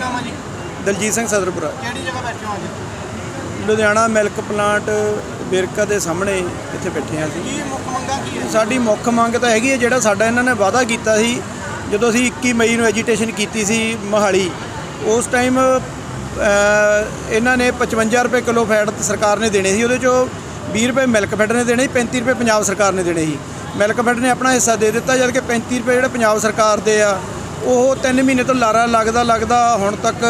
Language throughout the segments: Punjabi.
ਨਾਮ ਹੈ ਜੀ? ਦਲਜੀਤ ਸਿੰਘ ਸਦਰਪੁਰਾ। ਕਿਹੜੀ ਜਗ੍ਹਾ ਬੈਠੇ ਹੋ ਅੱਜ? ਲੁਧਿਆਣਾ ਮਿਲਕ ਪਲਾਂਟ ਵੇਰਕਾ ਦੇ ਸਾਹਮਣੇ ਇੱਥੇ ਬੈਠੇ ਹਾਂ ਅਸੀਂ। ਕੀ ਮੁੱਖ ਮੰਗਾਂ ਕੀ ਹੈ ਸਾਡੀ ਮੁੱਖ ਮੰਗ ਤਾਂ ਹੈਗੀ ਹੈ ਜਿਹੜਾ ਸਾਡਾ ਇਹਨਾਂ ਨੇ ਵਾਅਦਾ ਕੀਤਾ ਸੀ ਜਦੋਂ ਅਸੀਂ 21 ਮਈ ਨੂੰ ਐਜੀਟੇਸ਼ਨ ਕੀਤੀ ਸੀ ਮੋਹਾਲੀ ਉਸ ਟਾਈਮ ਇਹਨਾਂ ਨੇ 55 ਰੁਪਏ ਕਿਲੋ ਫੈਟ ਸਰਕਾਰ ਨੇ ਦੇਣੇ ਸੀ ਉਹਦੇ ਚੋਂ 20 ਰੁਪਏ ਮਿਲਕ ਫੈਡ ਨੇ ਦੇਣੇ ਸੀ 35 ਰੁਪਏ ਪੰਜਾਬ ਸਰਕਾਰ ਨੇ ਦੇਣੇ ਸੀ। ਮਿਲਕ ਫੈਡ ਨੇ ਆਪਣਾ ਹਿੱਸਾ ਦੇ ਦਿੱਤਾ ਜਦ ਕਿ 35 ਰੁਪਏ ਜਿਹੜੇ ਪੰਜਾਬ ਸਰਕਾਰ ਦੇ ਆ ਉਹ 3 ਮਹੀਨੇ ਤੋਂ ਲਾਰਾ ਲੱਗਦਾ ਲੱਗਦਾ ਹੁਣ ਤੱਕ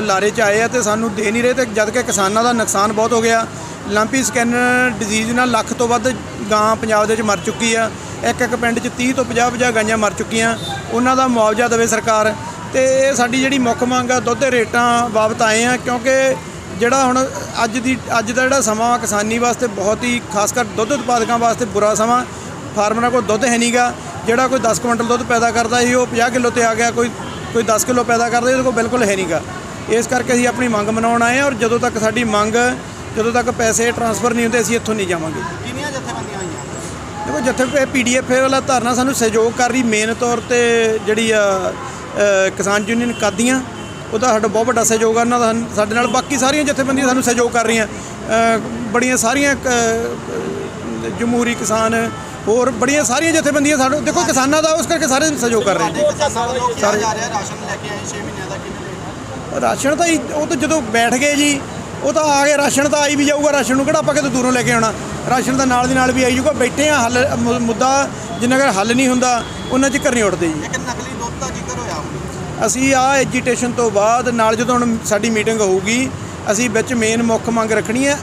ਲਾਰੇ 'ਚ ਆਏ ਆ ਤੇ ਸਾਨੂੰ ਦੇ ਨਹੀਂ ਰਹੇ ਤੇ ਜਦ ਕਿ ਕਿਸਾਨਾਂ ਦਾ ਨੁਕਸਾਨ ਬਹੁਤ ਹੋ ਗਿਆ। ਲੰਪੀ ਸਕੈਨ ਡਿਜ਼ੀਜ਼ ਨਾਲ ਲੱਖ ਤੋਂ ਵੱਧ ਗਾਂ ਪੰਜਾਬ ਦੇ ਵਿੱਚ ਮਰ ਚੁੱਕੀ ਆ। ਇੱਕ ਇੱਕ ਪਿੰਡ 'ਚ 30 ਤੋਂ 50 50 ਗਾਈਆਂ ਮਰ ਚੁੱਕੀਆਂ। ਉਹਨਾਂ ਦਾ ਮੁਆਵਜ਼ਾ ਦੇਵੇ ਸਰਕਾਰ। ਤੇ ਇਹ ਸਾਡੀ ਜਿਹੜੀ ਮੁੱਖ ਮੰਗ ਆ, ਦੁੱਧ ਦੇ ਰੇਟਾਂ ਬਾਬਤ ਆਏ ਆ ਕਿਉਂਕਿ ਜਿਹੜਾ ਹੁਣ ਅੱਜ ਦੀ, ਅੱਜ ਦਾ ਜਿਹੜਾ ਸਮਾਂ ਵਾ ਕਿਸਾਨੀ ਵਾਸਤੇ ਬਹੁਤ ਹੀ ਖਾਸ ਕਰ ਦੁੱਧ ਉਤਪਾਦਕਾਂ ਵਾਸਤੇ ਬੁਰਾ ਸਮਾਂ। ਫਾਰਮਰਾਂ ਕੋਲ ਦੁੱਧ ਹੈ ਨਹੀਂਗਾ ਜਿਹੜਾ ਕੋਈ 10 ਕੁਇੰਟਲ ਦੁੱਧ ਪੈਦਾ ਕਰਦਾ ਸੀ ਉਹ 50 ਕਿਲੋ ਤੇ ਆ ਗਿਆ ਕੋਈ ਕੋਈ 10 ਕਿਲੋ ਪੈਦਾ ਕਰਦਾ ਸੀ ਉਹਦੇ ਕੋਲ ਬਿਲਕੁਲ ਹੈ ਨਹੀਂਗਾ। ਇਸ ਕਰਕੇ ਅਸੀਂ ਆਪਣੀ ਮੰਗ ਮਨਾਉਣ ਆਏ ਹਾਂ ਔਰ ਜਦੋਂ ਤੱਕ ਸਾਡੀ ਮੰਗ ਜਦੋਂ ਤੱਕ ਪੈਸੇ ਟਰਾਂਸਫਰ ਨਹੀਂ ਹੁੰਦੇ ਅਸੀਂ ਇੱਥੋਂ ਨਹੀਂ ਜਾਵਾਂਗੇ। ਕਿੰਨੀਆਂ ਜਥੇਬੰਦੀਆਂ ਆਈਆਂ ਦੇਖੋ ਜਿੱਥੇ ਪੀਡੀਐਫ ਵਾਲਾ ਧਰਨਾ ਸਾਨੂੰ ਸਹਿਯੋਗ ਕਰ ਰਹੀ ਮੇਨ ਤੌਰ ਤੇ ਜਿਹੜੀ ਆ ਕਿਸਾਨ ਯੂਨੀਅਨ ਕਾਦੀਆਂ ਉਹਦਾ ਸਾਡਾ ਬਹੁਤ ਵੱਡਾ ਸਹਿਯੋਗ ਆ ਉਹਨਾਂ ਦਾ ਸਾਡੇ ਨਾਲ ਬਾਕੀ ਸਾਰੀਆਂ ਜਥੇਬੰਦੀਆਂ ਸਾਨੂੰ ਸਹਿਯੋਗ ਕਰ ਰਹੀਆਂ। ਬੜੀਆਂ ਸਾਰੀਆਂ ਜਮਹੂਰੀ ਕਿਸਾਨ ਹੋਰ ਬੜੀਆਂ ਸਾਰੀਆਂ ਜਥੇਬੰਦੀਆਂ ਸਾਨੂੰ ਦੇਖੋ ਕਿਸਾਨਾਂ ਦਾ ਉਸ ਕਰਕੇ ਸਾਰੇ ਸਹਿਯੋਗ ਕਰ ਰਹੇ ਨੇ। ਜਾ ਰਿਹਾ ਰਾਸ਼ਨ ਲੈ ਕੇ ਆਏ 6 ਮਹੀਨਿਆਂ ਦਾ ਕਿਵੇਂ ਰਾਸ਼ਨ ਤਾਂ ਉਹ ਤਾਂ ਜਦੋਂ ਬੈਠ ਗਏ ਜੀ ਉਹ ਤਾਂ ਆ ਗਏ ਰਾਸ਼ਨ ਤਾਂ ਆਈ ਵੀ ਜਾਊਗਾ ਰਾਸ਼ਨ ਨੂੰ ਕਿਹੜਾ ਆਪਾਂ ਕਿਤੇ ਦੂਰੋਂ ਲੈ ਕੇ ਆਉਣਾ। ਰਾਸ਼ਨ ਤਾਂ ਨਾਲ ਦੀ ਨਾਲ ਵੀ ਆਈ ਜਾਊਗਾ ਬੈਠੇ ਆ ਹੱਲ ਮੁੱਦਾ ਜਿੰਨਾ ਚਿਰ ਹੱਲ ਨਹੀਂ ਹੁੰਦਾ ਉਹਨਾਂ ਚਿਰ ਨਹੀਂ ਉੱਠਦੇ ਜੀ। ਇੱਕ ਨਕਲੀ ਦੁੱਧ ਦਾ ਜ਼ਿਕਰ ਹੋਇਆ ਅਸੀਂ ਆ ਐਜੀਟੇਸ਼ਨ ਤੋਂ ਬਾਅਦ ਨਾਲ ਜਦੋਂ ਹੁਣ ਸਾਡੀ ਮੀਟਿੰਗ ਹੋਊਗੀ ਅਸੀਂ ਵਿੱਚ ਮੇਨ ਮੁੱਖ ਮੰਗ ਰੱਖਣੀ ਹੈ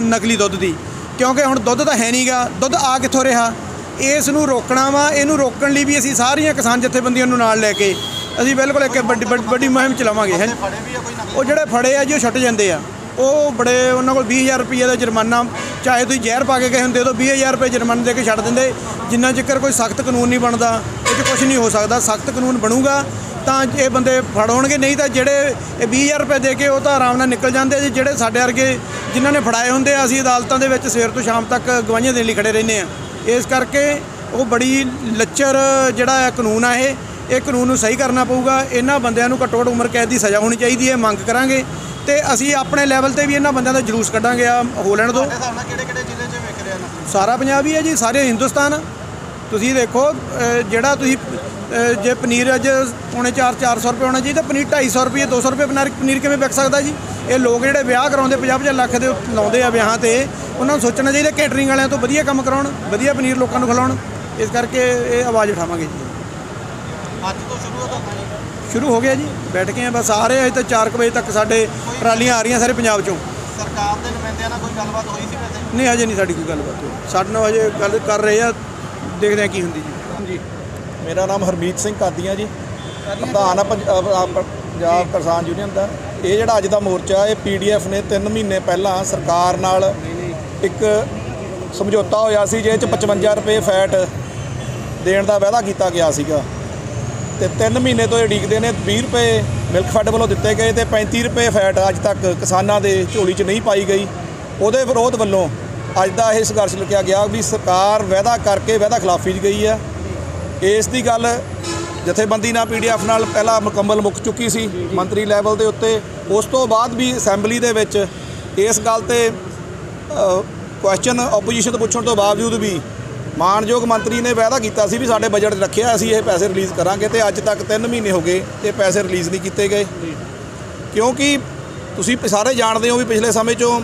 ਨਕਲੀ ਦੁੱਧ ਦੀ। ਕਿਉਂਕਿ ਹੁਣ ਦੁੱਧ ਤਾਂ ਹੈ ਨਹੀਂਗਾ, ਦੁੱਧ ਆ ਕਿੱਥੋਂ ਰਿਹਾ? ਇਸ ਨੂੰ ਰੋਕਣਾ ਵਾ, ਇਹਨੂੰ ਰੋਕਣ ਲਈ ਵੀ ਅਸੀਂ ਸਾਰੀਆਂ ਕਿਸਾਨ ਜਥੇਬੰਦੀਆਂ ਨੂੰ ਨਾਲ ਲੈ ਕੇ ਅਸੀਂ ਬਿਲਕੁਲ ਇੱਕ ਵੱਡੀ ਵੱਡੀ- ਵੱਡੀ ਮੁਹਿੰਮ ਚਲਾਵਾਂਗੇ, ਹੈ ਉਹ ਜਿਹੜੇ ਫੜੇ ਆ ਜੀ, ਉਹ ਛੁੱਟ ਜਾਂਦੇ ਆ। ਉਹ ਬੜੇ ਉਹਨਾਂ ਕੋਲ 20000 ਰੁਪਏ ਦਾ ਜੁਰਮਾਨਾ, ਚਾਹੇ ਤੁਸੀਂ ਜ਼ਹਿਰ ਪਾ ਕੇ ਗਏ ਹੁੰਦੇ ਦੇ ਦਿਓ 20000 ਰੁਪਏ ਜੁਰਮਾਨਾ ਦੇ ਕੇ ਛੱਡ ਦਿੰਦੇ। ਜਿੰਨਾ ਚਿਰ ਕੋਈ ਸਖਤ ਕਾਨੂੰਨ ਨਹੀਂ ਬਣਦਾ, ਇਹ 'ਚ ਕੁਝ ਨਹੀਂ ਹੋ ਸਕਦਾ, ਸਖਤ ਕਾਨੂੰਨ ਬਣੂਗਾ। ਤਾਂ ਇਹ ਬੰਦੇ ਫੜ ਹੋਣਗੇ ਨਹੀਂ ਤਾਂ ਜਿਹੜੇ ਇਹ 20000 ਰੁਪਏ ਦੇ ਕੇ ਉਹ ਤਾਂ ਆਰਾਮ ਨਾਲ ਨਿਕਲ ਜਾਂਦੇ ਜੀ। ਜਿਹੜੇ ਸਾਡੇ ਵਰਗੇ ਜਿਨ੍ਹਾਂ ਨੇ ਫੜਾਏ ਹੁੰਦੇ ਆ ਅਸੀਂ ਅਦਾਲਤਾਂ ਦੇ ਵਿੱਚ ਸਵੇਰ ਤੋਂ ਸ਼ਾਮ ਤੱਕ ਗਵਾਹੀਆਂ ਦੇਣ ਲਈ ਖੜੇ ਰਹਿੰਦੇ ਆ। ਇਸ ਕਰਕੇ ਉਹ ਬੜੀ ਲੱਚਰ ਜਿਹੜਾ ਕਾਨੂੰਨ ਆ ਇਹ ਇਹ ਕਾਨੂੰਨ ਨੂੰ ਸਹੀ ਕਰਨਾ ਪਊਗਾ। ਇਹਨਾਂ ਬੰਦਿਆਂ ਨੂੰ ਘੱਟੋ ਘੱਟ ਉਮਰ ਕੈਦ ਦੀ ਸਜ਼ਾ ਹੋਣੀ ਚਾਹੀਦੀ ਹੈ ਮੰਗ ਕਰਾਂਗੇ। ਤੇ ਅਸੀਂ ਆਪਣੇ ਲੈਵਲ ਤੇ ਵੀ ਇਹਨਾਂ ਬੰਦਿਆਂ ਦਾ ਜਲੂਸ ਕੱਢਾਂਗੇ ਆ ਹੋ ਲੈਣ ਦਿਓ ਤੁਹਾਡੇ ਹਿਸਾਬ ਨਾਲ ਕਿਹੜੇ ਕਿਹੜੇ ਜ਼ਿਲ੍ਹੇ 'ਚ ਵਿਕ ਰਿਹਾ ਨਕਲੀ ਸਾਰਾ ਪੰਜਾਬ ਹੀ ਹੈ ਜੀ ਸਾਰੇ ਹਿੰਦੁਸਤਾਨ। ਤੁਸੀਂ ਦੇਖੋ ਜਿਹੜਾ ਤੁਸੀਂ ਜੇ ਪਨੀਰ ਅੱਜ ਪੌਣੇ 4 400 ਰੁਪਏ ਹੋਣਾ ਚਾਹੀਦਾ ਪਨੀਰ 250 ਰੁਪਏ 200 ਰੁਪਏ ਪਨੀਰ ਪਨੀਰ ਕਿਵੇਂ ਵਿਕ ਸਕਦਾ ਜੀ? ਇਹ ਲੋਕ ਜਿਹੜੇ ਵਿਆਹ ਕਰਾਉਂਦੇ 50 50 ਲੱਖ ਦੇ ਲਾਉਂਦੇ ਆ ਵਿਆਹਾਂ ਤੇ ਉਹਨਾਂ ਨੂੰ ਸੋਚਣਾ ਚਾਹੀਦਾ ਕੇਟਰਿੰਗ ਵਾਲਿਆਂ ਤੋਂ ਵਧੀਆ ਕੰਮ ਕਰਾਉਣ ਵਧੀਆ ਪਨੀਰ ਲੋਕਾਂ ਨੂੰ ਖਿਲਾਉਣ। ਇਸ ਕਰਕੇ ਇਹ ਆਵਾਜ਼ ਉਠਾਵਾਂਗੇ ਜੀ। ਅੱਜ ਤੋਂ ਸ਼ੁਰੂ ਹੋ ਜੀ। ਸ਼ੁਰੂ ਹੋ ਗਿਆ ਜੀ। ਬੈਠ ਕੇ ਆ ਬਸ ਆ ਰਹੇ ਆ ਇੱਥੇ 4 ਵਜੇ ਤੱਕ ਸਾਡੇ ਟਰਾਲੀਆਂ ਆ ਰਹੀਆਂ ਸਾਰੇ ਪੰਜਾਬ ਚੋਂ। ਸਰਕਾਰ ਦੇ ਨੁਮਾਇੰਦਿਆਂ ਨਾਲ ਕੋਈ ਗੱਲਬਾਤ ਹੋਈ ਸੀ ਵੈਸੇ? ਨਹੀਂ ਹਜੇ ਨਹੀਂ ਸਾਡੀ ਕੋਈ ਗੱਲਬਾਤ ਹੋਈ। ਸਾਡੇ ਨਾਲ ਹਜੇ ਗੱਲ ਕਰ ਰਹੇ ਆ ਦੇਖਦੇ ਆ ਕੀ ਹੁੰਦੀ ਜੀ। ਮੇਰਾ ਨਾਮ ਹਰਮੀਤ ਸਿੰਘ ਕਾਦੀਆਂ ਜੀ। ਪ੍ਰਧਾਨ ਆ ਪੰਜਾਬ ਆ ਪੰਜਾਬ ਕਿਸਾਨ ਯੂਨੀਅਨ ਦਾ। ਇਹ ਜਿਹੜਾ ਅੱਜ ਦਾ ਮੋਰਚਾ ਇਹ ਪੀਡੀਐਫ ਨੇ 3 ਮਹੀਨੇ ਪਹਿਲਾਂ ਸਰਕਾਰ ਨਾਲ ਇੱਕ ਸਮਝੌਤਾ ਹੋਇਆ ਸੀ ਜਿਹਦੇ ਚ 55 ਰੁਪਏ ਫੈਟ ਦੇਣ ਦਾ ਵਾਅਦਾ ਕੀਤਾ ਗਿਆ ਸੀਗਾ। ਤੇ 3 ਮਹੀਨੇ ਤੋਂ ਇਹ ਡੀਕਦੇ ਨੇ 20 ਰੁਪਏ ਮਿਲਕ ਫੈਡ ਵੱਲੋਂ ਦਿੱਤੇ ਗਏ ਤੇ 35 ਰੁਪਏ ਫੈਟ ਅੱਜ ਤੱਕ ਕਿਸਾਨਾਂ ਦੇ ਝੋਲੀ 'ਚ ਨਹੀਂ ਪਾਈ ਗਈ। ਉਹਦੇ ਵਿਰੋਧ ਵੱਲੋਂ ਅੱਜ ਦਾ ਇਹ ਸੰਘਰਸ਼ ਲਿਖਿਆ ਗਿਆ ਵੀ ਸਰਕਾਰ ਵਾਅਦਾ ਕਰਕੇ ਵਾਅਦਾ ਖਿਲਾਫੀ 'ਚ ਗਈ ਹੈ। ਇਸ ਦੀ ਗੱਲ ਜਥੇਬੰਦੀ ਨਾਲ ਪੀਡੀਐਫ ਨਾਲ ਪਹਿਲਾਂ ਮੁਕੰਮਲ ਮੁੱਕ ਚੁੱਕੀ ਸੀ ਮੰਤਰੀ ਲੈਵਲ ਦੇ ਉੱਤੇ। ਉਸ ਤੋਂ ਬਾਅਦ ਵੀ ਅਸੈਂਬਲੀ ਦੇ ਵਿੱਚ ਇਸ ਗੱਲ ਤੇ ਕੁਐਸਚਨ ਆਪੋਜੀਸ਼ਨ ਤੋਂ ਪੁੱਛਣ ਤੋਂ ਬਾਵਜੂਦ ਵੀ ਮਾਨਯੋਗ ਮੰਤਰੀ ਨੇ ਵਾਅਦਾ ਕੀਤਾ ਸੀ ਵੀ ਸਾਡੇ ਬਜਟ ਰੱਖਿਆ, ਅਸੀਂ ਇਹ ਪੈਸੇ ਰਿਲੀਜ਼ ਕਰਾਂਗੇ ਤੇ ਅੱਜ ਤੱਕ 3 ਮਹੀਨੇ ਹੋ ਗਏ ਇਹ ਪੈਸੇ ਰਿਲੀਜ਼ ਨਹੀਂ ਕੀਤੇ ਗਏ। ਕਿਉਂਕਿ ਤੁਸੀਂ ਸਾਰੇ ਜਾਣਦੇ ਹੋ ਵੀ ਪਿਛਲੇ ਸਮੇਂ 'ਚੋਂ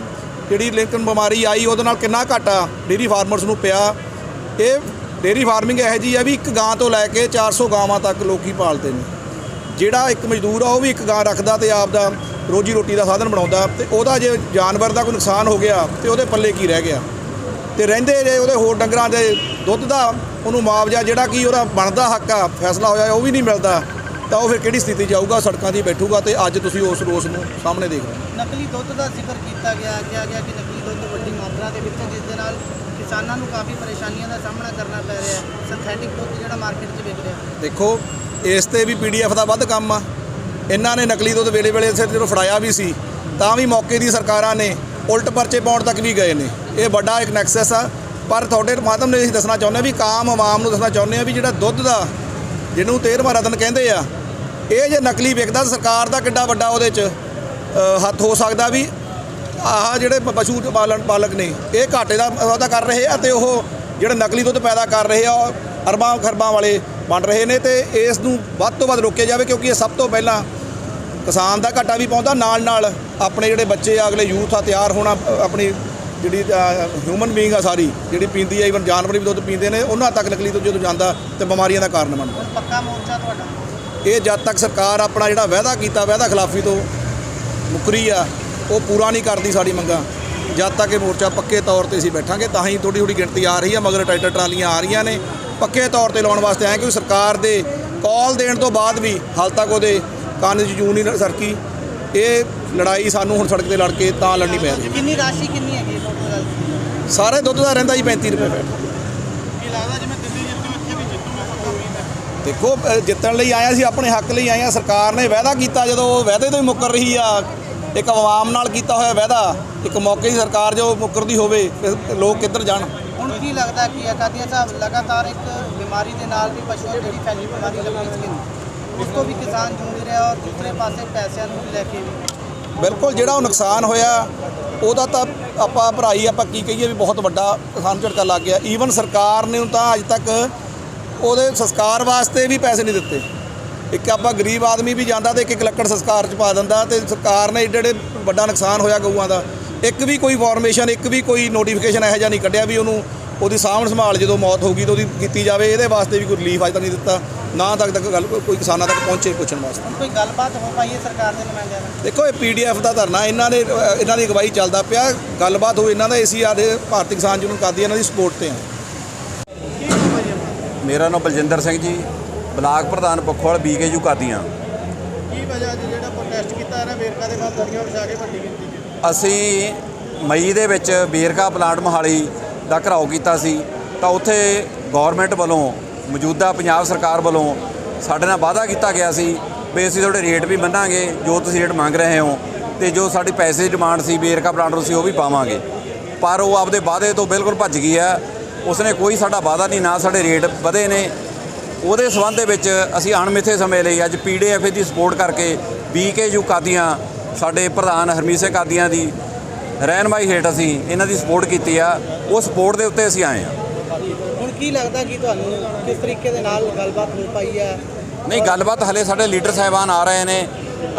ਜਿਹੜੀ ਲਿੰਕਨ ਬਿਮਾਰੀ ਆਈ, ਉਹਦੇ ਨਾਲ ਕਿੰਨਾ ਘਾਟਾ ਡੇਰੀ ਫਾਰਮਰਸ ਨੂੰ ਪਿਆ। ਇਹ ਡੇਰੀ ਫਾਰਮਿੰਗ ਇਹੋ ਜਿਹੀ ਆ ਵੀ ਇੱਕ ਗਾਂ ਤੋਂ ਲੈ ਕੇ 400 ਗਾਵਾਂ ਤੱਕ ਲੋਕੀ ਪਾਲਦੇ ਨੇ। ਜਿਹੜਾ ਇੱਕ ਮਜ਼ਦੂਰ ਆ, ਉਹ ਵੀ ਇੱਕ ਗਾਂ ਰੱਖਦਾ ਤੇ ਆਪ ਦਾ ਰੋਜੀ ਰੋਟੀ ਦਾ ਸਾਧਨ ਬਣਾਉਂਦਾ ਤੇ ਉਹਦਾ ਜੇ ਜਾਨਵਰ ਦਾ ਕੋਈ ਨੁਕਸਾਨ ਹੋ ਗਿਆ ਤੇ ਉਹਦੇ ਪੱਲੇ ਕੀ ਰਹਿ ਗਿਆ? ਤੇ ਰਹਿੰਦੇ ਜੇ ਉਹਦੇ ਹੋਰ ਡੰਗਰਾਂ ਦੇ ਦੁੱਧ ਦਾ ਉਹਨੂੰ ਮੁਆਵਜ਼ਾ ਜਿਹੜਾ ਕਿ ਉਹਦਾ ਬਣਦਾ ਹੱਕ ਆ, ਫੈਸਲਾ ਹੋਇਆ ਉਹ ਵੀ ਨਹੀਂ ਮਿਲਦਾ, ਤਾਂ ਉਹ ਫਿਰ ਕਿਹੜੀ ਸਥਿਤੀ 'ਚ ਜਾਊਗਾ, ਸੜਕਾਂ 'ਤੇ ਬੈਠੂਗਾ ਤੇ ਅੱਜ ਤੁਸੀਂ ਉਸ ਰੋਸ ਨੂੰ ਸਾਹਮਣੇ ਦੇਖ ਰਹੇ ਹੋ। ਨਕਲੀ ਦੁੱਧ ਦਾ ਜ਼ਿਕਰ ਕੀਤਾ ਗਿਆ, ਕਿਹਾ ਗਿਆ ਕਿ ਨਕਲੀ ਦੁੱਧ ਵੱਡੀ ਮਾਤਰਾ ਦੇ ਵਿੱਚ ਜਿਸ ਦੇ ਨਾਲ ਕਿਸਾਨਾਂ ਨੂੰ ਕਾਫੀ ਪਰੇਸ਼ਾਨੀਆਂ ਦਾ ਸਾਹਮਣਾ ਕਰਨਾ ਪੈ ਰਿਹਾ ਹੈ ਸਿੰਥੈਟਿਕ ਦੁੱਧ ਜਿਹੜਾ ਮਾਰਕੀਟ 'ਚ ਵਿਕ ਰਿਹਾ। ਦੇਖੋ, ਇਸ ਤੇ ਵੀ ਪੀਡੀਐਫ ਦਾ ਵੱਧ ਕੰਮ ਆ। ਇਹਨਾਂ ਨੇ ਨਕਲੀ ਦੁੱਧ ਵੇਲੇ ਵੇਲੇ ਸਿਰ ਜਦੋਂ ਫੜਾਇਆ ਵੀ ਸੀ, ਤਾਂ ਵੀ ਮੌਕੇ ਦੀ ਸਰਕਾਰਾਂ ਨੇ ਉਲਟ ਪਰਚੇ ਪਾਉਣ ਤੱਕ ਵੀ ਗਏ ਨੇ। ਇਹ ਵੱਡਾ ਇੱਕ ਨੈਕਸਸ ਆ। ਪਰ ਤੁਹਾਡੇ ਮਾਧਿਅਮ ਨੇ ਅਸੀਂ ਦੱਸਣਾ ਚਾਹੁੰਦੇ ਹਾਂ ਵੀ ਕਾਮ ਆਵਾਮ ਨੂੰ ਦੱਸਣਾ ਚਾਹੁੰਦੇ ਹਾਂ ਵੀ ਜਿਹੜਾ ਦੁੱਧ ਦਾ, ਜਿਹਨੂੰ 13ਵਾਂ ਰਤਨ ਕਹਿੰਦੇ ਆ, ਇਹ ਜੇ ਨਕਲੀ ਵਿਕਦਾ ਸਰਕਾਰ ਦਾ ਕਿੱਡਾ ਵੱਡਾ ਉਹਦੇ 'ਚ ਹੱਥ ਹੋ ਸਕਦਾ ਵੀ ਆਹ ਜਿਹੜੇ ਪਸ਼ੂ ਪਾਲਣ ਪਾਲਕ ਨੇ ਇਹ ਘਾਟੇ ਦਾ ਵਾਅਦਾ ਕਰ ਰਹੇ ਆ ਤੇ ਉਹ ਜਿਹੜੇ ਨਕਲੀ ਦੁੱਧ ਪੈਦਾ ਕਰ ਰਹੇ ਆ ਅਰਬਾਂ ਖਰਬਾਂ ਵਾਲੇ ਬਣ ਰਹੇ ਨੇ ਤੇ ਇਸ ਨੂੰ ਵੱਧ ਤੋਂ ਵੱਧ ਰੋਕਿਆ ਜਾਵੇ ਕਿਉਂਕਿ ਇਹ ਸਭ ਤੋਂ ਪਹਿਲਾਂ ਕਿਸਾਨ ਦਾ ਘਾਟਾ ਵੀ ਪਾਉਂਦਾ ਨਾਲ ਨਾਲ ਆਪਣੇ ਜਿਹੜੇ ਬੱਚੇ ਆ ਅਗਲੇ ਯੂਥ ਆ ਤਿਆਰ ਹੋਣਾ ਆਪਣੀ ਜਿਹੜੀ ਹਿਊਮਨ ਬੀਇੰਗ ਆ ਸਾਰੀ ਜਿਹੜੀ ਪੀਂਦੀ ਆ ਇਵਨ ਜਾਨਵਰ ਵੀ ਦੁੱਧ ਪੀਂਦੇ ਨੇ ਉਹਨਾਂ ਤੱਕ ਨਕਲੀ ਦੁੱਧ ਜਦੋਂ ਜਾਂਦਾ ਤੇ ਬਿਮਾਰੀਆਂ ਦਾ ਕਾਰਨ ਬਣਦਾ। ਪੱਕਾ ਮੋਰਚਾ ਤੁਹਾਡਾ? ਇਹ ਜਦ ਤੱਕ ਸਰਕਾਰ ਆਪਣਾ ਜਿਹੜਾ ਵਾਅਦਾ ਕੀਤਾ ਵਾਅਦਾ ਖਿਲਾਫੀ ਤੋਂ ਮੁਕਰੀ ਆ ਉਹ ਪੂਰਾ ਨਹੀਂ ਕਰਦੀ ਸਾਡੀ ਮੰਗਾਂ। ਜਦ ਤੱਕ ਇਹ ਮੋਰਚਾ ਪੱਕੇ ਤੌਰ ਤੇ ਅਸੀਂ ਬੈਠਾਂਗੇ ਤਾਂ ਹੀ ਥੋੜੀ ਥੋੜੀ ਗਿਣਤੀ ਆ ਰਹੀ ਆ ਮਗਰ ਟਰੈਕਟਰ ਟਰਾਲੀਆਂ ਆ ਰਹੀਆਂ ਨੇ। ਪੱਕੇ ਤੌਰ ਤੇ ਲਾਉਣ ਵਾਸਤੇ ਆਏ ਕਿਉਂਕਿ ਸਰਕਾਰ ਦੇ ਕਾਲ ਦੇਣ ਤੋਂ ਬਾਅਦ ਵੀ ਹਾਲ ਤੱਕ ਉਹਦੇ ਕੰਨ 'ਚ ਜੂਨ ਨਹੀਂ ਸਰਕੀ। ਇਹ ਲੜਾਈ ਸਾਨੂੰ ਹੁਣ ਸੜਕ ਤੇ ਲੜ ਕੇ ਤਾਂ ਲੜਨੀ ਪੈ ਰਹੀ ਕਿੰਨੀ ਰਾਸ਼ੀ ਕਿੰਨੀ ਹੈਗੀ ਟੋਟਲ ਸਾਰੇ ਦੁੱਧ ਦਾ ਰਹਿੰਦਾ ਜੀ 35 ਰੁਪਏ ਫੈਟ ਕੀ ਲੱਗਦਾ ਜਿਵੇਂ ਦਿੱਲੀ ਜਿੱਤੂ ਇੱਥੇ ਵੀ ਜਿੱਤੂਗਾ ਪੱਕਾ ਉਮੀਦ ਹੈ? ਦੇਖੋ ਜਿੱਤਣ ਲਈ ਆਏ ਆ, ਅਸੀਂ ਆਪਣੇ ਹੱਕ ਲਈ ਆਏ ਆ ਸਰਕਾਰ ਨੇ ਵਾਅਦਾ ਕੀਤਾ ਜਦੋਂ ਉਹ ਵਾਅਦੇ ਤੋਂ ਹੀ ਮੁੱਕਰ ਰਹੀ ਆ। ਇੱਕ ਆਵਾਮ ਨਾਲ ਕੀਤਾ ਹੋਇਆ ਵਾਅਦਾ ਇੱਕ ਮੌਕੇ ਦੀ ਸਰਕਾਰ ਜੋ ਮੁੱਕਰਦੀ ਹੋਵੇ ਲੋਕ ਕਿੱਧਰ ਜਾਣ? ਹੁਣ ਕੀ ਲੱਗਦਾ ਕਿ ਅਕਾਦੀਆਂ ਸਾਹਿਬ ਲਗਾਤਾਰ ਇੱਕ ਬਿਮਾਰੀ ਦੇ ਨਾਲ ਵੀ ਪਸ਼ੂਆਂ ਜਿਹੜੀ ਫੈਲੀ ਬਿਮਾਰੀ ਲੱਗੀ ਸਕਿਨ ਉਸ ਤੋਂ ਵੀ ਕਿਸਾਨ ਜੂਝ ਰਿਹਾ ਔਰ ਦੂਸਰੇ ਪਾਸੇ ਪੈਸਿਆਂ ਨੂੰ ਲੈ ਕੇ ਵੀ। ਬਿਲਕੁਲ ਜਿਹੜਾ ਉਹ ਨੁਕਸਾਨ ਹੋਇਆ ਉਹਦਾ ਤਾਂ ਆਪਾਂ ਭਰਾਈ ਆਪਾਂ ਕੀ ਕਹੀਏ ਵੀ ਬਹੁਤ ਵੱਡਾ ਕਿਸਾਨ ਝਟਕਾ ਲੱਗ ਗਿਆ। ਈਵਨ ਸਰਕਾਰ ਨੇ ਤਾਂ ਅੱਜ ਤੱਕ ਉਹਦੇ ਸੰਸਕਾਰ ਵਾਸਤੇ ਵੀ ਪੈਸੇ ਨਹੀਂ ਦਿੱਤੇ। ਇੱਕ ਆਪਾਂ ਗਰੀਬ ਆਦਮੀ ਵੀ ਜਾਂਦਾ ਤੇ ਇੱਕ ਇੱਕ ਲੱਕੜ ਸੰਸਕਾਰ ਚ ਪਾ ਦਿੰਦਾ ਤੇ ਸਰਕਾਰ ਨੇ ਏਡੇ ਏਡੇ ਵੱਡਾ ਨੁਕਸਾਨ ਹੋਇਆ ਗਊਆਂ ਦਾ। ਇੱਕ ਵੀ ਕੋਈ ਫਾਰਮੇਸ਼ਨ ਇੱਕ ਵੀ ਕੋਈ ਨੋਟੀਫਿਕੇਸ਼ਨ ਇਹੋ ਜਿਹਾ ਨਹੀਂ ਕੱਢਿਆ ਵੀ ਉਹਨੂੰ ਉਹਦੀ ਸਾਂਭ ਸੰਭਾਲ ਜਦੋਂ ਮੌਤ ਹੋਊਗੀ ਤਾਂ ਉਹਦੀ ਕੀਤੀ ਜਾਵੇ ਇਹਦੇ ਵਾਸਤੇ ਵੀ ਕੋਈ ਰਿਲੀਫ ਅਜ ਤੱਕ ਨਹੀਂ ਦਿੱਤਾ ਨਾ ਤੱਕ ਤੱਕ ਗੱਲ ਕੋਈ ਕਿਸਾਨਾਂ ਤੱਕ ਪਹੁੰਚੇ ਪੁੱਛਣ ਵਾਸਤੇ। ਕੋਈ ਗੱਲਬਾਤ ਹੋ ਪਾਈ ਹੈ ਸਰਕਾਰ ਦੇ ਨੁਮਾਇੰਦਿਆਂ ਨਾਲ ਦੇਖੋ ਇਹ ਪੀਡੀਐਫ ਦਾ ਧਰਨਾ ਇਹਨਾਂ ਨੇ ਇਹਨਾਂ ਦੀ ਅਗਵਾਈ ਚੱਲਦਾ ਪਿਆ ਗੱਲਬਾਤ ਹੋ ਇਹਨਾਂ ਦਾ ਏਸੀ ਆਦੇ ਭਾਰਤੀ ਕਿਸਾਨ ਯੂਨੀਅਨ ਕਰਦੀ ਇਹਨਾਂ ਦੀ ਸਪੋਰਟ ਤੇ ਆ। ਮੇਰਾ ਨਾਮ ਬਲਜਿੰਦਰ ਸਿੰਘ ਜੀ ਬਲਾਕ ਪ੍ਰਧਾਨ ਪਖੋਲ ਬੀਕੇਯੂ ਕਾਦੀਆਂ ਕੀ ਵਜ੍ਹਾ ਜੀ ਜਿਹੜਾ ਪ੍ਰੋਟੈਸਟ ਕੀਤਾ ਇਹਨਾਂ ਵੇਰਕਾ ਦੇ ਨਾਲ ਦਰੀਆਂ ਵਿਛਾ ਕੇ ਵੱਡੀ ਗਿਣਤੀ 'ਚ? ਅਸੀਂ ਮਈ ਦੇ ਵਿੱਚ ਬੇਰਕਾ ਪਲਾਂਟ ਮੋਹਾਲੀ ਦਾ ਘਰਾਓ ਕੀਤਾ ਸੀ ਤਾਂ ਉੱਥੇ ਗਵਰਨਮੈਂਟ ਵੱਲੋਂ ਮੌਜੂਦਾ ਪੰਜਾਬ ਸਰਕਾਰ ਵੱਲੋਂ ਸਾਡੇ ਨਾਲ ਵਾਅਦਾ ਕੀਤਾ ਗਿਆ ਸੀ ਵੀ ਅਸੀਂ ਤੁਹਾਡੇ ਰੇਟ ਵੀ ਮੰਨਾਂਗੇ ਜੋ ਤੁਸੀਂ ਰੇਟ ਮੰਗ ਰਹੇ ਹੋ ਤੇ ਜੋ ਸਾਡੀ ਪੈਸੇ ਦੀ ਡਿਮਾਂਡ ਸੀ ਬੇਰਕਾ ਪਲਾਂਟ ਸੀ ਉਹ ਵੀ ਪਾਵਾਂਗੇ। ਪਰ ਉਹ ਆਪਦੇ ਵਾਅਦੇ ਤੋਂ ਬਿਲਕੁਲ ਭੱਜ ਗਈ ਹੈ। ਉਸਨੇ ਕੋਈ ਸਾਡਾ ਵਾਅਦਾ ਨਹੀਂ ਨਾ ਸਾਡੇ ਰੇਟ ਵਧੇ ਨੇ ਉਹਦੇ ਸਬੰਧ ਦੇ ਵਿੱਚ ਅਸੀਂ ਅਣਮਿੱਥੇ ਸਮੇਂ ਲਈ ਅੱਜ ਪੀਡੀਐਫ ਦੀ ਸਪੋਰਟ ਕਰਕੇ ਬੀਕੇਯੂ ਕਾਦੀਆਂ ਸਾਡੇ ਪ੍ਰਧਾਨ ਹਰਮੀਤ ਸਿੰਘ ਕਾਦੀਆਂ ਦੀ ਰਹਿਨਮਾਈ ਹੇਠ ਅਸੀਂ ਇਹਨਾਂ ਦੀ ਸਪੋਰਟ ਕੀਤੀ ਆ। ਉਹ ਸਪੋਰਟ ਦੇ ਉੱਤੇ ਅਸੀਂ ਆਏ ਆ ਹੁਣ ਕੀ ਲੱਗਦਾ ਕਿ ਤੁਹਾਨੂੰ ਕਿਸ ਤਰੀਕੇ ਦੇ ਨਾਲ ਗੱਲਬਾਤ ਹੋ ਪਾਈ ਹੈ? ਨਹੀਂ ਗੱਲਬਾਤ ਹਲੇ ਸਾਡੇ ਲੀਡਰ ਸਾਹਿਬਾਨ ਆ ਰਹੇ ਨੇ।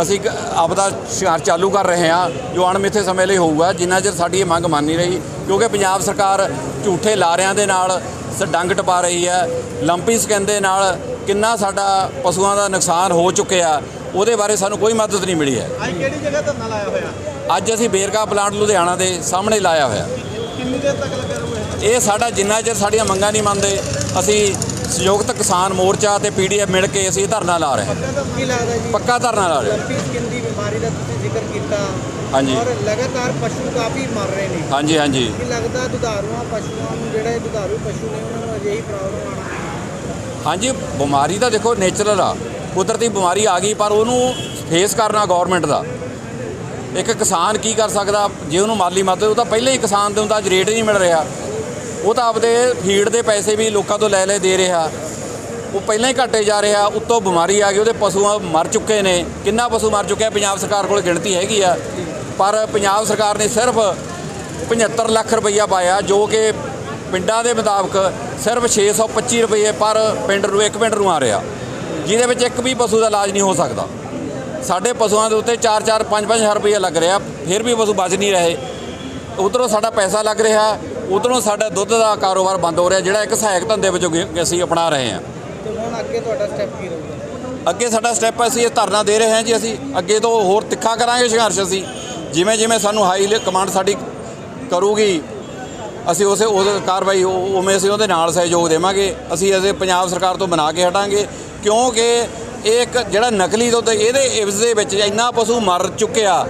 ਅਸੀਂ ਆਪਦਾ ਸ਼ਿਆਰ ਚਾਲੂ ਕਰ ਰਹੇ ਹਾਂ ਜੋ ਅਣਮਿੱਥੇ ਸਮੇਂ ਲਈ ਹੋਊਗਾ। ਜਿੰਨਾ ਚਿਰ ਸਾਡੀ ਇਹ ਮੰਗ ਮੰਨ ਨਹੀਂ ਰਹੀ ਕਿਉਂਕਿ ਪੰਜਾਬ ਸਰਕਾਰ ਝੂਠੇ ਲਾਰਿਆਂ ਦੇ ਨਾਲ ਡੰਗ ਟਪਾ ਰਹੀ ਹੈ। ਲੰਪੀ ਸਕੈਨ ਦੇ ਨਾਲ ਕਿੰਨਾ ਸਾਡਾ ਪਸ਼ੂਆਂ ਦਾ ਨੁਕਸਾਨ ਹੋ ਚੁੱਕਿਆ ਉਹਦੇ ਬਾਰੇ ਸਾਨੂੰ ਕੋਈ ਮਦਦ ਨਹੀਂ ਮਿਲੀ ਹੈ। ਅੱਜ ਕਿਹੜੀ ਜਗ੍ਹਾ ਧਰਨਾ ਲਾਇਆ ਹੋਇਆ? ਅੱਜ ਅਸੀਂ ਬੇਰਕਾ ਪਲਾਂਟ ਲੁਧਿਆਣਾ ਦੇ ਸਾਹਮਣੇ ਲਾਇਆ ਹੋਇਆ। ਕਿੰਨੀ ਦੇਰ ਤੱਕ ਲੱਗਾ ਰਹੂਗਾ ਇਹ? ਸਾਡਾ ਜਿੰਨਾ ਚਿਰ ਸਾਡੀਆਂ ਮੰਗਾਂ ਨਹੀਂ ਮੰਨਦੇ ਅਸੀਂ ਸੰਯੁਕਤ ਕਿਸਾਨ ਮੋਰਚਾ ਤੇ ਪੀਡੀਐਫ ਮਿਲ ਕੇ ਅਸੀਂ ਧਰਨਾ ਲਾ ਰਹੇ ਹਾਂ। ਪੱਕਾ ਧਰਨਾ ਲਾ ਰਹੇ ਹਾਂ। ਲੰਪੀ ਸਕਿਨ ਦੀ ਬਿਮਾਰੀ ਦਾ ਤੁਸੀਂ ਜ਼ਿਕਰ ਕੀਤਾ। ਹਾਂਜੀ। ਔਰ ਲਗਾਤਾਰ ਪਸ਼ੂ ਕਾਫੀ ਮਰ ਰਹੇ ਨੇ। ਹਾਂਜੀ ਹਾਂਜੀ। ਕੀ ਲੱਗਦਾ ਦੁਧਾਰੂਆਂ ਪਸ਼ੂਆਂ ਨੂੰ ਜਿਹੜੇ ਦੁਧਾਰੂ ਪਸ਼ੂ ਨੇ ਉਹਨਾਂ ਨੂੰ ਅਜਿਹੀ ਪ੍ਰੋਬਲਮ ਆਣਾ ਹਾਂਜੀ ਬਿਮਾਰੀ ਤਾਂ ਦੇਖੋ ਨੇਚਰਲ ਆ। ਕੁਦਰਤੀ ਬਿਮਾਰੀ ਆ ਗਈ ਪਰ ਉਹਨੂੰ ਫੇਸ ਕਰਨਾ ਗਵਰਨਮੈਂਟ ਦਾ। ਇੱਕ ਕਿਸਾਨ ਕੀ ਕਰ ਸਕਦਾ? ਜੇ ਉਹਨੂੰ ਮਾਲੀ ਮਦਦ ਉਹ ਤਾਂ ਪਹਿਲਾਂ ਹੀ ਕਿਸਾਨ ਦੇ ਹੁੰਦਾ ਅੱਜ ਰੇਟ ਨਹੀਂ ਮਿਲ ਰਿਹਾ। ਉਹ ਤਾਂ ਆਪਦੇ ਫੀਡ ਦੇ ਪੈਸੇ ਵੀ ਲੋਕਾਂ ਤੋਂ ਲੈ ਲੈ ਦੇ ਰਿਹਾ। ਉਹ ਪਹਿਲਾਂ ਹੀ ਘਟੇ ਜਾ ਰਿਹਾ ਉੱਤੋਂ ਬਿਮਾਰੀ ਆ ਗਈ ਉਹਦੇ ਪਸ਼ੂ ਮਰ ਚੁੱਕੇ ਨੇ। ਕਿੰਨਾ ਪਸ਼ੂ ਮਰ ਚੁੱਕਿਆ? ਪੰਜਾਬ ਸਰਕਾਰ ਕੋਲ ਗਿਣਤੀ ਹੈਗੀ ਆ। ਪਰ ਪੰਜਾਬ ਸਰਕਾਰ ਨੇ ਸਿਰਫ 75 ਲੱਖ ਰੁਪਈਆ ਪਾਇਆ ਜੋ ਕਿ ਪਿੰਡਾਂ ਦੇ ਮੁਤਾਬਕ ਸਿਰਫ 625 ਰੁਪਏ ਪਰ ਪਿੰਡ ਨੂੰ ਇੱਕ ਪਿੰਡ ਨੂੰ ਆ ਰਿਹਾ। ਜਿਹਦੇ ਵਿੱਚ ਇੱਕ ਵੀ ਪਸ਼ੂ ਦਾ ਇਲਾਜ ਨਹੀਂ ਹੋ ਸਕਦਾ। ਸਾਡੇ ਪਸ਼ੂਆਂ ਦੇ ਉੱਤੇ 4-4 5-5 ਹਜ਼ਾਰ ਰੁਪਏ ਲੱਗ ਰਿਹਾ ਫਿਰ ਵੀ ਪਸ਼ੂ ਬਚ ਨਹੀਂ ਰਹੇ। ਉਧਰੋਂ ਸਾਡਾ ਪੈਸਾ ਲੱਗ ਰਿਹਾ ਉਧਰੋਂ ਸਾਡਾ ਦੁੱਧ ਦਾ ਕਾਰੋਬਾਰ ਬੰਦ ਹੋ ਰਿਹਾ ਜਿਹੜਾ ਇੱਕ ਸਹਾਇਕ ਧੰਦੇ ਵਜੋਂ ਅਸੀਂ ਅਪਣਾ ਰਹੇ ਹਾਂ। ਤੇ ਹੁਣ ਅੱਗੇ ਤੁਹਾਡਾ ਸਟੈਪ ਕੀ ਰਹੂਗਾ? ਅੱਗੇ ਸਾਡਾ ਸਟੈਪ ਅਸੀਂ ਇਹ ਧਰਨਾ ਦੇ ਰਹੇ ਹਾਂ ਜੀ ਅਸੀਂ। ਅੱਗੇ ਤੋਂ ਹੋਰ ਤਿੱਖਾ ਕਰਾਂਗੇ ਸੰਘਰਸ਼ ਅਸੀਂ। ਜਿਵੇਂ ਜਿਵੇਂ ਸਾਨੂੰ ਹਾਈ ਕਮਾਂਡ ਸਾਡੀ ਕਰੂਗੀ, ਅਸੀਂ ਉਸੇ ਉਸ ਕਾਰਵਾਈ ਉਵੇਂ ਅਸੀਂ ਉਹਦੇ ਨਾਲ ਸਹਿਯੋਗ ਦੇਵਾਂਗੇ, ਅਸੀਂ ਅਜੇ ਪੰਜਾਬ ਸਰਕਾਰ ਤੋਂ ਬਣਾ ਕੇ ਹਟਾਂਗੇ, ਕਿਉਂਕਿ ਇਹ ਇੱਕ ਜਿਹੜਾ ਨਕਲੀ ਦੁੱਧ ਇਹਦੇ ਇਵਜ਼ ਦੇ ਵਿੱਚ ਇੰਨਾ ਪਸ਼ੂ ਮਰ ਚੁੱਕਿਆ,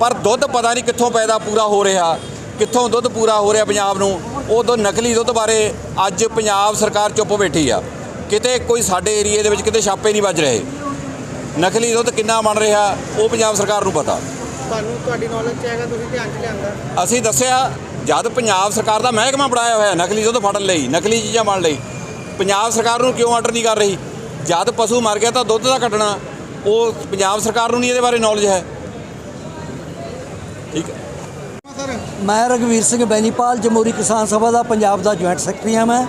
ਪਰ ਦੁੱਧ ਪਤਾ ਨਹੀਂ ਕਿੱਥੋਂ ਪੈਦਾ ਪੂਰਾ ਹੋ ਰਿਹਾ, ਕਿੱਥੋਂ ਦੁੱਧ ਪੂਰਾ ਹੋ ਰਿਹਾ ਪੰਜਾਬ ਨੂੰ, ਉਹ ਤੋਂ ਨਕਲੀ ਦੁੱਧ ਬਾਰੇ ਅੱਜ ਪੰਜਾਬ ਸਰਕਾਰ ਚੁੱਪ ਬੈਠੀ ਆ, ਕਿਤੇ ਕੋਈ ਸਾਡੇ ਏਰੀਏ ਦੇ ਵਿੱਚ ਕਿਤੇ ਛਾਪੇ ਨਹੀਂ ਵੱਜ ਰਹੇ, ਨਕਲੀ ਦੁੱਧ ਕਿੰਨਾ ਬਣ ਰਿਹਾ, ਉਹ ਪੰਜਾਬ ਸਰਕਾਰ ਨੂੰ ਪਤਾ। ਤੁਹਾਨੂੰ ਤੁਹਾਡੀ ਨੌਲੇਜ ਚ ਹੈਗਾ ਤੁਸੀਂ ਧਿਆਨ ਚ ਲਿਆਂਦਾ। ਅਸੀਂ ਦੱਸਿਆ ਜਦ ਪੰਜਾਬ ਸਰਕਾਰ ਦਾ ਮਹਿਕਮਾ ਬਣਾਇਆ ਹੋਇਆ ਨਕਲੀ ਦੁੱਧ ਫੜਨ ਲਈ ਨਕਲੀ ਚੀਜ਼ਾਂ ਬਣਨ ਲਈ ਪੰਜਾਬ ਸਰਕਾਰ ਨੂੰ ਕਿਉਂ ਆਰਡਰ ਨਹੀਂ ਕਰ ਰਹੀ? ਜਦ ਪਸ਼ੂ ਮਰ ਗਿਆ ਤਾਂ ਦੁੱਧ ਦਾ ਕੱਟਣਾ ਉਹ ਪੰਜਾਬ ਸਰਕਾਰ ਨੂੰ ਨਹੀਂ ਇਹਦੇ ਬਾਰੇ ਨੌਲੇਜ ਹੈ। ਠੀਕ ਹੈ। ਮੈਂ ਰਗਵੀਰ ਸਿੰਘ ਬੈਨੀਪਾਲ ਜਮਹੂਰੀ ਕਿਸਾਨ ਸਭਾ ਦਾ ਪੰਜਾਬ ਦਾ ਜੁਆਇੰਟ ਸੈਕਟਰੀ ਹਾਂ ਮੈਂ।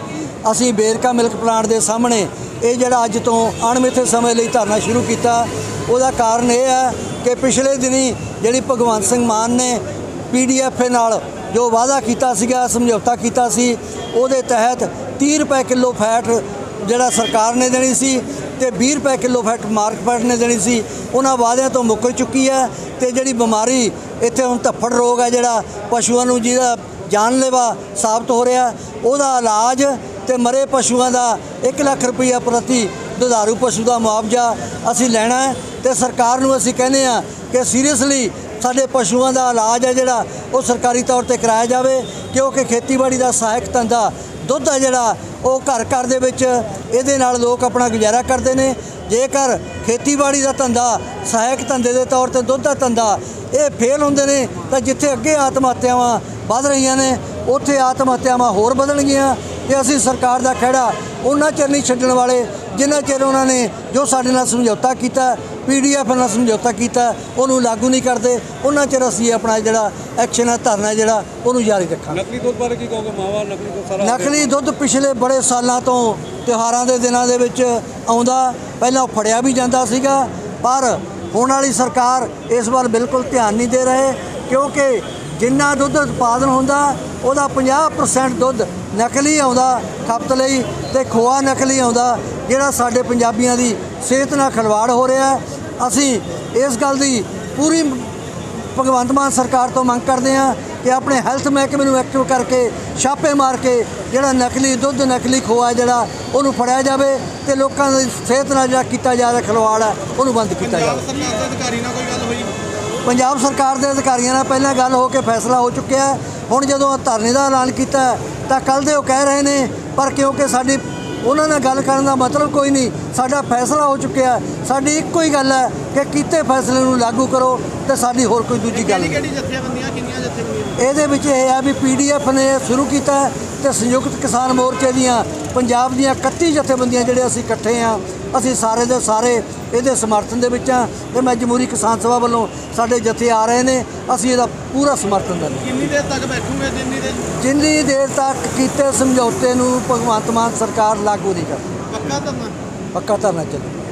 ਅਸੀਂ ਬੇਰਕਾ ਮਿਲਕ ਪਲਾਂਟ ਦੇ ਸਾਹਮਣੇ ਇਹ ਜਿਹੜਾ ਅੱਜ ਤੋਂ ਅਣਮਿੱਥੇ ਸਮੇਂ ਲਈ ਧਰਨਾ ਸ਼ੁਰੂ ਕੀਤਾ ਉਹਦਾ ਕਾਰਨ ਇਹ ਹੈ ਕਿ ਪਿਛਲੇ ਦਿਨੀ ਜਿਹੜੀ ਭਗਵੰਤ ਸਿੰਘ ਮਾਨ ਨੇ ਪੀਡੀਐਫ ਨਾਲ ਜੋ ਵਾਅਦਾ ਕੀਤਾ ਸੀਗਾ, ਸਮਝੌਤਾ ਕੀਤਾ ਸੀ, ਉਹਦੇ ਤਹਿਤ 30 ਰੁਪਏ ਕਿਲੋ ਫੈਟ ਜਿਹੜਾ ਸਰਕਾਰ ਨੇ ਦੇਣੀ ਸੀ ਤੇ 20 ਰੁਪਏ ਕਿਲੋ ਫੈਟ ਮਾਰਕਫੈਟ ਨੇ ਦੇਣੀ ਸੀ, ਉਹਨਾਂ ਵਾਅਦਿਆਂ ਤੋਂ ਮੁੱਕਰ ਚੁੱਕੀ ਹੈ ਤੇ ਜਿਹੜੀ ਬਿਮਾਰੀ ਇੱਥੇ ਹੁਣ ਧੱਫੜ ਰੋਗ ਹੈ ਜਿਹੜਾ ਪਸ਼ੂਆਂ ਨੂੰ ਜਿਹਦਾ ਜਾਨਲੇਵਾ ਸਾਬਤ ਹੋ ਰਿਹਾ, ਉਹਦਾ ਇਲਾਜ ਤੇ ਮਰੇ ਪਸ਼ੂਆਂ ਦਾ 1 ਲੱਖ ਰੁਪਈਆ ਪ੍ਰਤੀ ਦੁਧਾਰੂ ਪਸ਼ੂ ਦਾ ਮੁਆਵਜ਼ਾ ਅਸੀਂ ਲੈਣਾ ਹੈ। ਤੇ ਸਰਕਾਰ ਨੂੰ ਅਸੀਂ ਕਹਿੰਦੇ ਆ ਕਿ ਸੀਰੀਅਸਲੀ ਸਾਡੇ ਪਸ਼ੂਆਂ ਦਾ ਇਲਾਜ ਹੈ ਜਿਹੜਾ, ਉਹ ਸਰਕਾਰੀ ਤੌਰ ਤੇ ਕਰਾਇਆ ਜਾਵੇ, ਕਿਉਂਕਿ ਖੇਤੀਬਾੜੀ ਦਾ ਸਹਾਇਕ ਧੰਦਾ ਦੁੱਧ ਹੈ ਜਿਹੜਾ, ਉਹ ਘਰ ਘਰ ਦੇ ਵਿੱਚ ਇਹਦੇ ਨਾਲ ਲੋਕ ਆਪਣਾ ਗੁਜ਼ਾਰਾ ਕਰਦੇ ਨੇ। ਜੇਕਰ ਖੇਤੀਬਾੜੀ ਦਾ ਧੰਦਾ ਸਹਾਇਕ ਧੰਦੇ ਦੇ ਤੌਰ ਤੇ ਦੁੱਧ ਦਾ ਧੰਦਾ ਇਹ ਫੇਲ ਹੁੰਦੇ ਨੇ, ਤਾਂ ਜਿੱਥੇ ਅੱਗੇ ਆਤਮ ਹੱਤਿਆਵਾਂ ਵੱਧ ਰਹੀਆਂ ਨੇ, ਉੱਥੇ ਆਤਮ ਹੱਤਿਆਵਾਂ ਹੋਰ ਵਧਣਗੀਆਂ ਤੇ ਅਸੀਂ ਸਰਕਾਰ ਦਾ ਖਹਿੜਾ ਉਹਨਾਂ ਚਿਰ ਨਹੀਂ ਛੱਡਣ ਵਾਲੇ ਜਿਨ੍ਹਾਂ ਚਿਰ ਉਹਨਾਂ ਨੇ ਜੋ ਸਾਡੇ ਨਾਲ ਸਮਝੌਤਾ ਕੀਤਾ ਪੀਡੀਐਫ ਨਾਲ ਸਮਝੌਤਾ ਕੀਤਾ ਉਹਨੂੰ ਲਾਗੂ ਨਹੀਂ ਕਰਦੇ ਉਹਨਾਂ ਚਿਰ ਅਸੀਂ ਆਪਣਾ ਜਿਹੜਾ ਐਕਸ਼ਨ ਹੈ ਧਰਨਾ ਜਿਹੜਾ ਉਹਨੂੰ ਜਾਰੀ ਰੱਖਾਂਗੇ। ਨਕਲੀ ਦੁੱਧ ਬਾਰੇ ਕੀ ਕਹੋਗੇ? ਮਾਵਾ ਨਕਲੀ ਦੁੱਧ ਸਾਰਾ ਨਕਲੀ ਦੁੱਧ ਪਿਛਲੇ ਬੜੇ ਸਾਲਾਂ ਤੋਂ ਤਿਉਹਾਰਾਂ ਦੇ ਦਿਨਾਂ ਦੇ ਵਿੱਚ ਆਉਂਦਾ ਪਹਿਲਾਂ ਫੜਿਆ ਵੀ ਜਾਂਦਾ ਸੀਗਾ ਪਰ ਹੁਣ ਵਾਲੀ ਸਰਕਾਰ ਇਸ ਵੱਲ ਬਿਲਕੁਲ ਧਿਆਨ ਨਹੀਂ ਦੇ ਰਹੇ ਕਿਉਂਕਿ ਜਿੰਨਾ ਦੁੱਧ ਉਤਪਾਦਨ ਹੁੰਦਾ ਉਹਦਾ 50% ਦੁੱਧ ਨਕਲੀ ਆਉਂਦਾ ਖਪਤ ਲਈ ਤੇ ਖੋਆ ਨਕਲੀ ਆਉਂਦਾ ਜਿਹੜਾ ਸਾਡੇ ਪੰਜਾਬੀਆਂ ਦੀ ਸਿਹਤ ਨਾਲ ਖਿਲਵਾੜ ਹੋ ਰਿਹਾ ਹੈ। ਅਸੀਂ ਇਸ ਗੱਲ ਦੀ ਪੂਰੀ ਭਗਵੰਤ ਮਾਨ ਸਰਕਾਰ ਤੋਂ ਮੰਗ ਕਰਦੇ ਹਾਂ ਕਿ ਆਪਣੇ ਹੈਲਥ ਮਹਿਕਮੇ ਨੂੰ ਐਕਟਿਵ ਕਰਕੇ ਛਾਪੇ ਮਾਰ ਕੇ ਜਿਹੜਾ ਨਕਲੀ ਦੁੱਧ ਨਕਲੀ ਖੋਆ ਜਿਹੜਾ ਉਹਨੂੰ ਫੜਿਆ ਜਾਵੇ ਤੇ ਲੋਕਾਂ ਦੀ ਸਿਹਤ ਨਾਲ ਜਿਹੜਾ ਕੀਤਾ ਜਾ ਰਿਹਾ ਖਿਲਵਾੜ ਹੈ ਉਹਨੂੰ ਬੰਦ ਕੀਤਾ ਪੰਜਾਬ ਜਾਵੇ। ਸਰਕਾਰ ਦੇ ਅਧਿਕਾਰੀ ਨਾਲ ਕੋਈ ਗੱਲ ਹੋਈ? ਪੰਜਾਬ ਸਰਕਾਰ ਦੇ ਅਧਿਕਾਰੀਆਂ ਨਾਲ ਪਹਿਲਾਂ ਗੱਲ ਹੋ ਕੇ ਫੈਸਲਾ ਹੋ ਚੁੱਕਿਆ ਹੁਣ ਜਦੋਂ ਧਰਨੇ ਦਾ ਐਲਾਨ ਕੀਤਾ ਤਾਂ ਕੱਲ ਦੇ ਉਹ ਕਹਿ ਰਹੇ ਨੇ ਪਰ ਕਿਉਂਕਿ ਸਾਡੀ ਉਹਨਾਂ ਨਾਲ ਗੱਲ ਕਰਨ ਦਾ ਮਤਲਬ ਕੋਈ ਨਹੀਂ। ਸਾਡਾ ਫੈਸਲਾ ਹੋ ਚੁੱਕਿਆ। ਸਾਡੀ ਇੱਕੋ ਹੀ ਗੱਲ ਹੈ ਕਿ ਕੀਤੇ ਫੈਸਲੇ ਨੂੰ ਲਾਗੂ ਕਰੋ ਤੇ ਸਾਡੀ ਹੋਰ ਕੋਈ ਦੂਜੀ ਗੱਲ ਨਹੀਂ। ਕਿਹੜੀ ਜਥੇਬੰਦੀਆਂ ਕਿੰਨੀਆਂ ਜਥੇਬੰਦੀਆਂ? ਇਹਦੇ ਵਿੱਚ ਇਹ ਹੈ ਵੀ ਪੀਡੀਐਫ ਨੇ ਸ਼ੁਰੂ ਕੀਤਾ ਤੇ ਸੰਯੁਕਤ ਕਿਸਾਨ ਮੋਰਚੇ ਦੀਆਂ ਪੰਜਾਬ ਦੀਆਂ 31 ਜਥੇਬੰਦੀਆਂ ਜਿਹੜੇ ਅਸੀਂ ਇਕੱਠੇ ਆ ਅਸੀਂ ਸਾਰੇ ਦੇ ਸਾਰੇ ਇਹਦੇ ਸਮਰਥਨ ਦੇ ਵਿੱਚ ਆ ਤੇ ਮੈਂ ਜਮਹੂਰੀ ਕਿਸਾਨ ਸਭਾ ਵੱਲੋਂ ਸਾਡੇ ਜਥੇ ਆ ਰਹੇ ਨੇ ਅਸੀਂ ਇਹਦਾ ਪੂਰਾ ਸਮਰਥਨ ਦਿੰਦੇ ਕਿੰਨੀ ਦੇਰ ਤੱਕ ਬੈਠੂਗੇ ਜਿੰਨੀ ਦੇ ਜਿੰਨੀ ਦੇਰ ਤੱਕ ਕੀਤੇ ਸਮਝੌਤੇ ਨੂੰ ਭਗਵੰਤ ਮਾਨ ਸਰਕਾਰ ਲਾਗੂ ਨਹੀਂ ਕਰਦੀ। ਪੱਕਾ ਧਰਨਾ? ਪੱਕਾ ਧਰਨਾ ਚੱਲੂ।